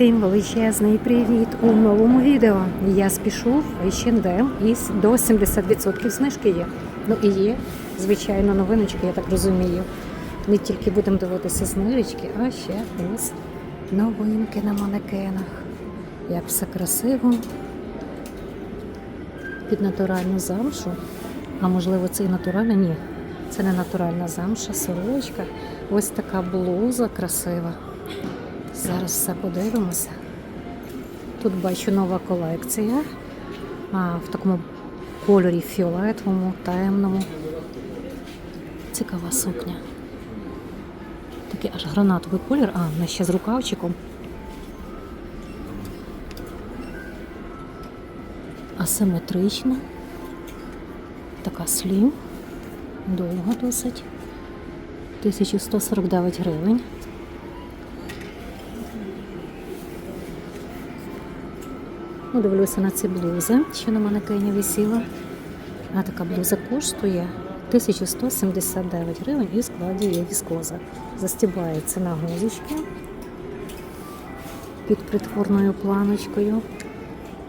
Всім величезний привіт у новому відео. Я спішу в H&M і до 70% знижки є. Ну і є, звичайно, новиночки, я так розумію. Не тільки будемо дивитися знижечки, а ще ось новинки на манекенах. Як все красиво. Під натуральну замшу. А можливо, це і натуральна? Ні. Це не натуральна замша, сорочка. Ось така блуза красива. Зараз все подивимося. Тут бачу нова колекція а, в такому кольорі фіолетовому, темному. Цікава сукня. Такий аж гранатовий колір, а, вона ще з рукавчиком. Асиметрична. Така слім. Довга досить. 1149 гривень. Ну, дивлюся на ці блузи, що на манекені висіла. А така блуза коштує 1179 гривень і в складі є віскоза. Застібається на гузочки під притворною планочкою.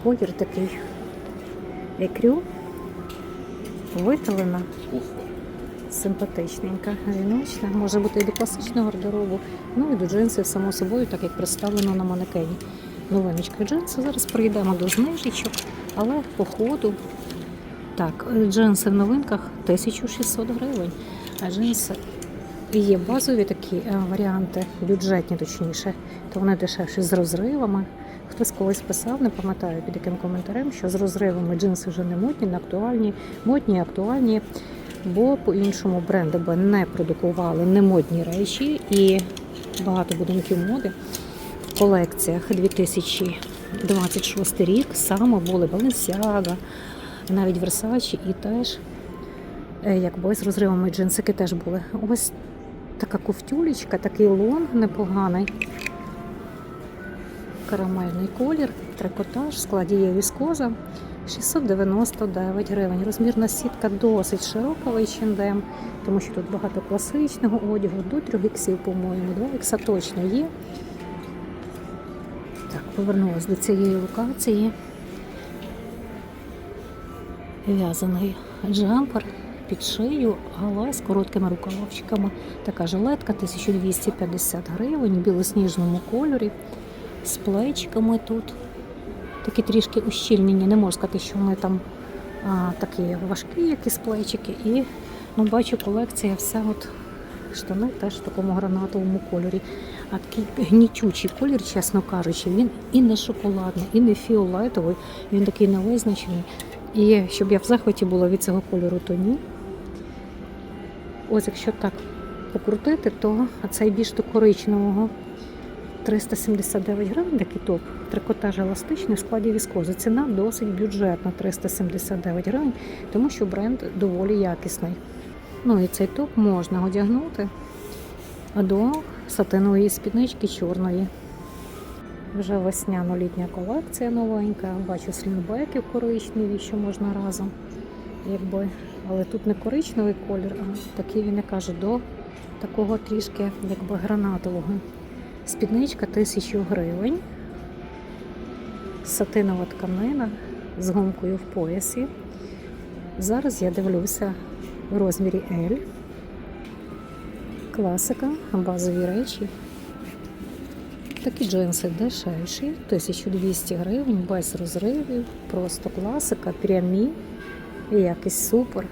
Колір такий екрю, виталена, симпатичненька, жіночна, може бути і до класичного гардеробу, ну і до джинсів, само собою, так як представлено на манекені. Новиночка джинси. Зараз прийдемо до знижечок, але по ходу. Так, джинси в новинках 1600 гривень. А джинси є базові такі е, варіанти, бюджетні точніше, то вони дешевші з розривами. Хтось колись писав, не пам'ятаю під яким коментарем, що з розривами джинси вже не модні, не актуальні, модні, актуальні, бо по-іншому бренди би не продукували немодні речі і багато будинків моди колекціях 2026 рік саме були Balenciaga, навіть Versace і теж е, якби з розривами джинсики теж були. Ось така ковтюлечка, такий лон непоганий. Карамельний колір, трикотаж, в складі є віскоза. 699 гривень. Розмірна сітка досить широка в H&M, тому що тут багато класичного одягу, до 3 іксів, по-моєму, 2 ікса точно є. Повернулася до цієї локації. В'язаний джемпер під шию, гала з короткими рукавчиками. Така жилетка 1250 гривень в білосніжному кольорі. З плечиками тут. Такі трішки ущільнені. Не можу сказати, що вони там а, такі важкі, якісь плечики. І ну, бачу, колекція вся от штани теж в такому гранатовому кольорі. А такий гнітючий колір, чесно кажучи, він і не шоколадний, і не фіолетовий, він такий невизначений. І щоб я в захваті була від цього кольору, то ні. Ось якщо так покрутити, то цей більш до коричневого 379 гривень, такий топ. Трикотаж еластичний в складі віскози. Ціна досить бюджетна 379 гривень, тому що бренд доволі якісний. Ну і цей топ можна одягнути до сатинової спіднички чорної. Вже весняно-літня колекція новенька. Бачу слінбеки коричневі, що можна разом. Якби. Але тут не коричневий колір, а такий він я кажу, до такого трішки якби гранатового. Спідничка 1000 гривень. Сатинова тканина з гумкою в поясі. Зараз я дивлюся в розмірі L. Класика, базові речі. Такі джинси дешевші, 1200 гривень, без розривів, просто класика, прямі, і якийсь супер.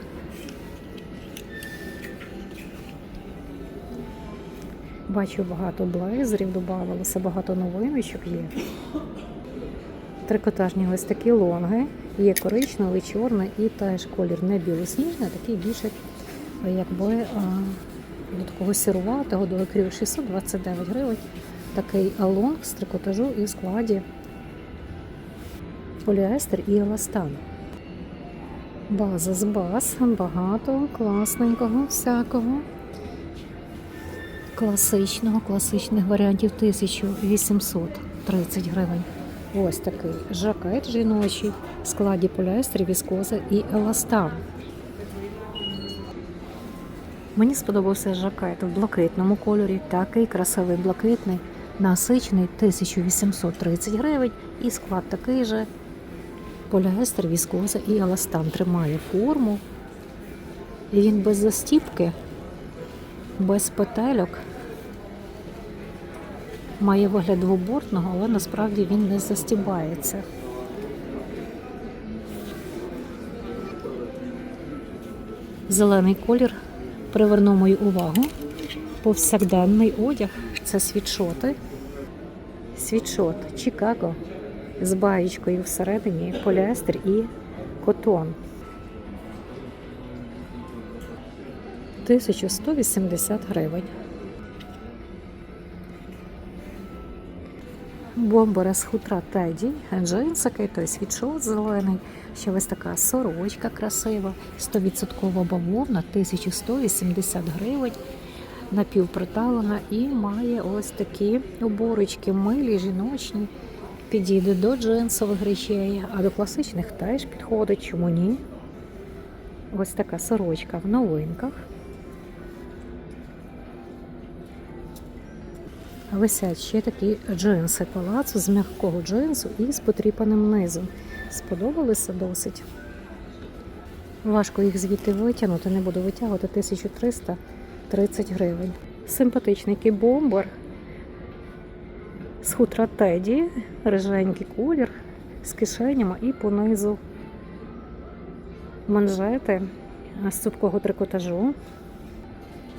Бачу багато блейзерів, додавалося, багато новиночок є. Трикотажні ось такі лонги. Є коричневий, чорний і теж колір не білосніжний, такий більше якби до такого сіруватого, до екрю 629 гривень. Такий лонг з трикотажу і в складі поліестер і еластан. База з баз, багато класненького всякого. Класичного, класичних варіантів 1830 гривень. Ось такий жакет жіночий складі поліестер, віскоза і еластан. Мені сподобався жакет в блакитному кольорі, такий красивий блакитний. Насичений 1830 гривень і склад такий же. Поліестер, віскоза і еластан тримає форму. Він без застіпки, без петельок. Має вигляд двобортного, але насправді він не застібається. Зелений колір привернув мою увагу. Повсякденний одяг це світшоти. Світшот Чикаго з баєчкою всередині, поліестер і котон. 1180 гривень. Бомбера з хутра Теді, джинсики, той світшот зелений, ще ось така сорочка красива, 100% бавовна, 1180 гривень, напівприталена і має ось такі оборочки, милі, жіночні. Підійде до джинсових речей, а до класичних теж підходить, чому ні? Ось така сорочка в новинках. Висять ще такі джинси палацу з м'якого джинсу і з потріпаним низом. Сподобалися досить. Важко їх звідти витягнути, не буду витягувати 1330 гривень. Симпатичний кібомбер з хутра Теді, риженький колір, з кишенями і понизу манжети з цупкого трикотажу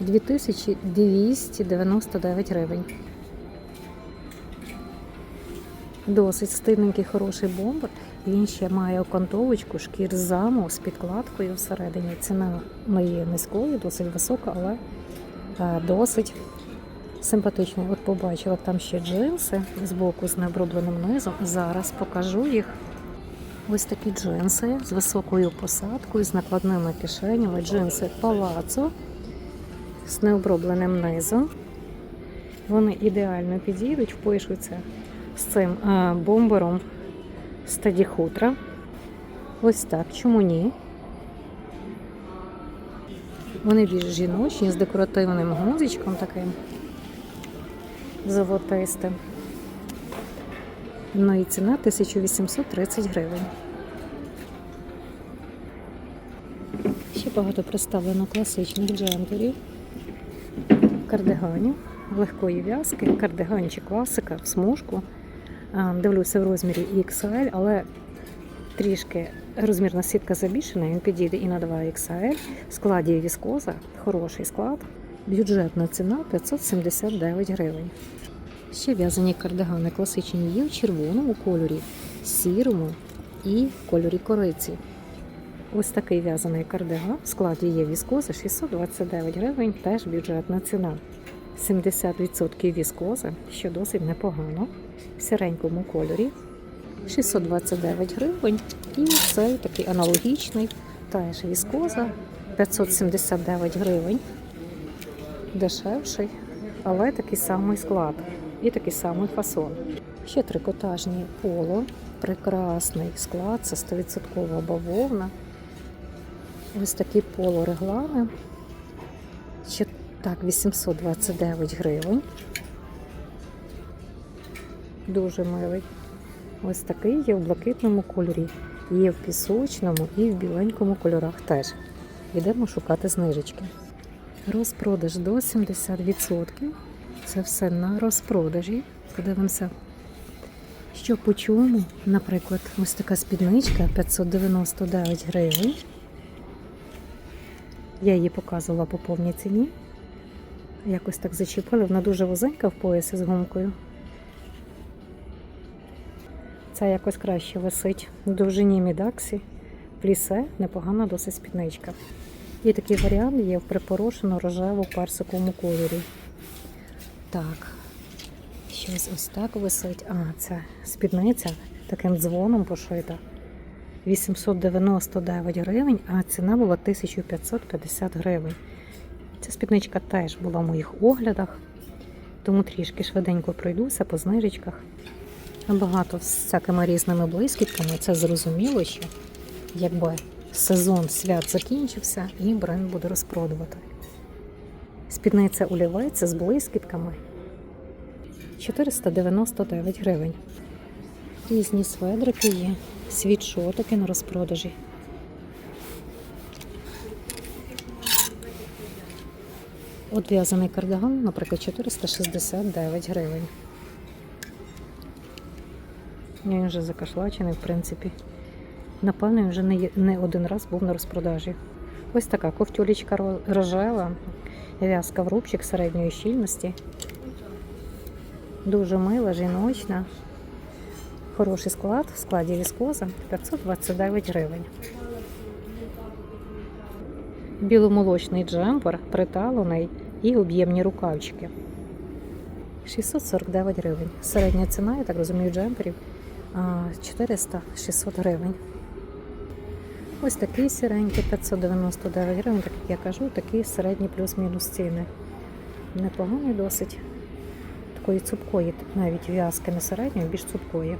2299 гривень. Досить стильненький, хороший бомбер. Він ще має окантовочку, шкір заму з підкладкою всередині. Ціна не є низькою, досить висока, але е, досить симпатичний. От побачила там ще джинси з боку з необробленим низом. Зараз покажу їх. Ось такі джинси з високою посадкою, з накладними кишенями. Джинси палацо з необробленим низом. Вони ідеально підійдуть, впишуться з цим а, бомбером стаді хутра. Ось так, чому ні? Вони більш жіночні з декоративним гузичком таким золотистим. Ну і ціна 1830 гривень. Ще багато представлено класичних джемперів, кардиганів, легкої в'язки, кардиганчик класика в смужку. Дивлюся в розмірі XL, але трішки розмірна сітка забільшена, він підійде і на 2 XL. В складі віскоза, хороший склад. Бюджетна ціна 579 гривень. Ще в'язані кардигани класичні є в червоному кольорі, сірому і кольорі кориці. Ось такий в'язаний кардиган. В складі є віскоза 629 гривень, теж бюджетна ціна. 70% віскози, що досить непогано. В сіренькому кольорі 629 гривень. І цей такий аналогічний, теж віскоза 579 гривень. Дешевший, але такий самий склад і такий самий фасон. Ще трикотажні поло, прекрасний склад, це 100% бавовна. Ось такі поло реглани. Ще так, 829 гривень. Дуже милий. Ось такий є в блакитному кольорі, є в пісочному і в біленькому кольорах теж. Йдемо шукати знижечки. Розпродаж до 70%. Це все на розпродажі. Подивимося, що по чому. Наприклад, ось така спідничка 599 гривень. Я її показувала по повній ціні. Якось так зачепили. Вона дуже вузенька в поясі з гумкою. Ця якось краще висить. В довжині мідаксі. Плісе, непогана досить спідничка. І такий варіант є в припорошено рожево персиковому кольорі. Так, щось ось так висить. А, це спідниця таким дзвоном пошита. 899 гривень, а ціна була 1550 гривень. Ця спідничка теж була в моїх оглядах, тому трішки швиденько пройдуся по знижечках. Багато з всякими різними блискітками. Це зрозуміло, що якби сезон свят закінчився і бренд буде розпродувати. Спідниця олівець з блискітками. 499 гривень. Різні сведрики є, світшотики на розпродажі. От в'язаний кардиган, наприклад, 469 гривень. Він вже закашлачений, в принципі. Напевно, він вже не, не один раз був на розпродажі. Ось така ковтюлічка рожева, в'язка в рубчик середньої щільності. Дуже мила, жіночна. Хороший склад в складі віскоза 529 гривень. Біломолочний джемпер, приталений і об'ємні рукавчики. 649 гривень. Середня ціна, я так розумію, джемперів 400-600 гривень. Ось такий сіренький 599 гривень, так як я кажу, такі середні плюс-мінус ціни. Непоганий досить. Такої цупкої, навіть в'язки не середньої, більш цупкої.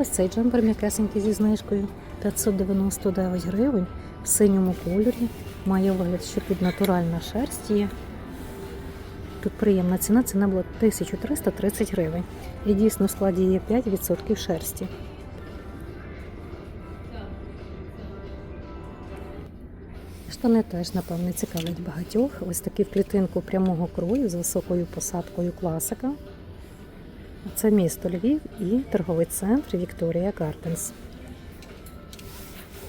Ось цей джемпер м'якесенький зі знижкою 599 гривень в синьому кольорі. Має вигляд, що тут натуральна шерсть є. Тут приємна ціна, ціна була 1330 гривень. І дійсно в складі є 5% шерсті. Штани теж, напевне, цікавлять багатьох. Ось такі в клітинку прямого крою з високою посадкою класика. Це місто Львів і торговий центр Вікторія Гарденс.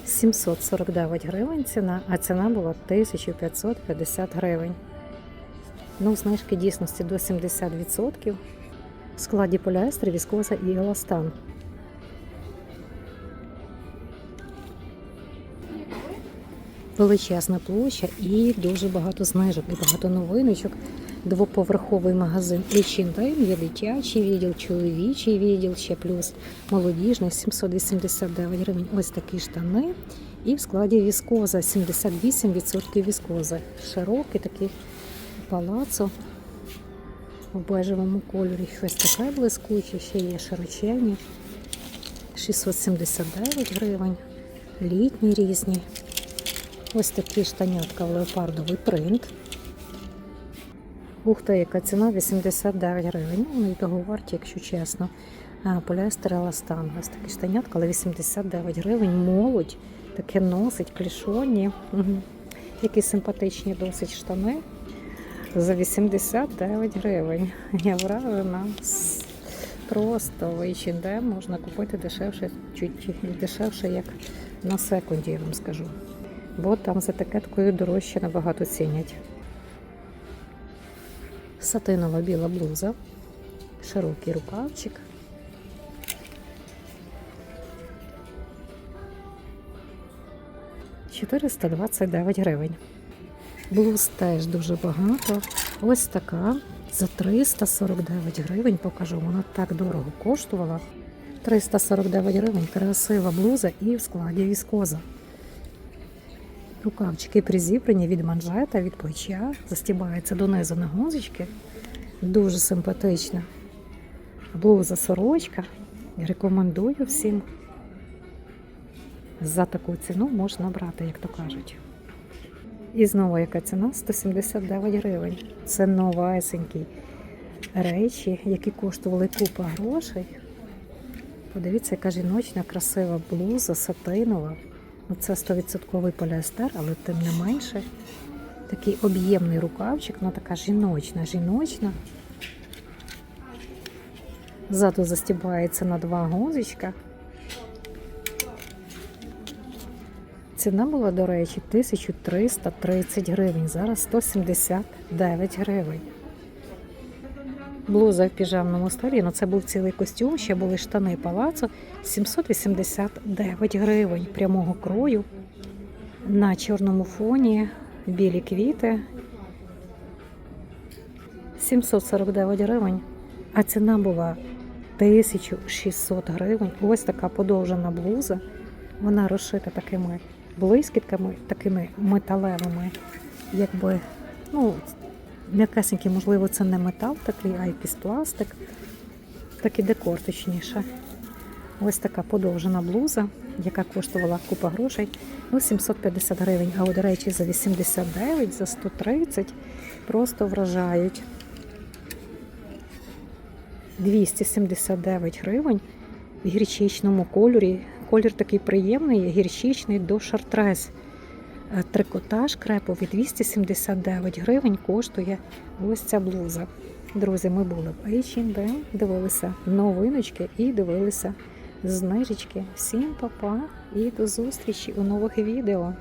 749 гривень ціна, а ціна була 1550 гривень. Ну, знижки дійсності до 70%. В складі поліестер, віскоза і еластан. Величезна площа і дуже багато знижок, і багато новиночок. Двоповерховий магазин H&M, є дитячий відділ, чоловічий відділ, ще плюс молодіжний 789 гривень. Ось такі штани. І в складі віскоза 78% віскози. Широкий такий палацо в бежевому кольорі. Щось таке блискуче, ще є широченні. 679 гривень. Літні різні. Ось такі штанятка в леопардовий принт. Ух ти, яка ціна 89 гривень. Ну, й того варті, якщо чесно. А, поліестер еластан. Ось такі штанятка, але 89 гривень. Молодь таке носить, клішоні. Які симпатичні досить штани. За 89 гривень. Я вражена. Просто в H&M можна купити дешевше, чуть дешевше, як на секунді, я вам скажу. Бо там за такеткою дорожче набагато цінять. Сатинова біла блуза, широкий рукавчик. «429 гривень. Блуз теж дуже багато. Ось така за 349 гривень. Покажу, вона так дорого коштувала. 349 гривень. Красива блуза і в складі віскоза. Рукавчики призібрані від манжета, від плеча, застібається донизу на гузочки. Дуже симпатична. Блуза сорочка. Рекомендую всім. За таку ціну можна брати, як то кажуть. І знову яка ціна? 179 гривень. Це новесенькі речі, які коштували купа грошей. Подивіться, яка жіночна, красива блуза, сатинова. Ну, Це 100% поліестер, але тим не менше. Такий об'ємний рукавчик, вона така жіночна, жіночна. Ззаду застібається на два гузичка. Ціна була, до речі, 1330 гривень. Зараз 179 гривень. Блуза в піжамному стилі, ну це був цілий костюм, ще були штани палацо 789 гривень прямого крою. На чорному фоні білі квіти. 749 гривень. А ціна була 1600 гривень. Ось така подовжена блуза. Вона розшита такими блискітками, такими металевими, якби, ну, м'якесенький, можливо, це не метал такий, а якийсь пластик. Такий декор точніше. Ось така подовжена блуза, яка коштувала купа грошей. Ну, 750 гривень. А до речі, за 89, за 130 просто вражають. 279 гривень в гірчичному кольорі. Колір такий приємний, гірчичний до шартрез. Е, Трикотаж креповий 279 гривень коштує ось ця блуза. Друзі, ми були в H&M, дивилися новиночки і дивилися знижечки. Всім па-па і до зустрічі у нових відео.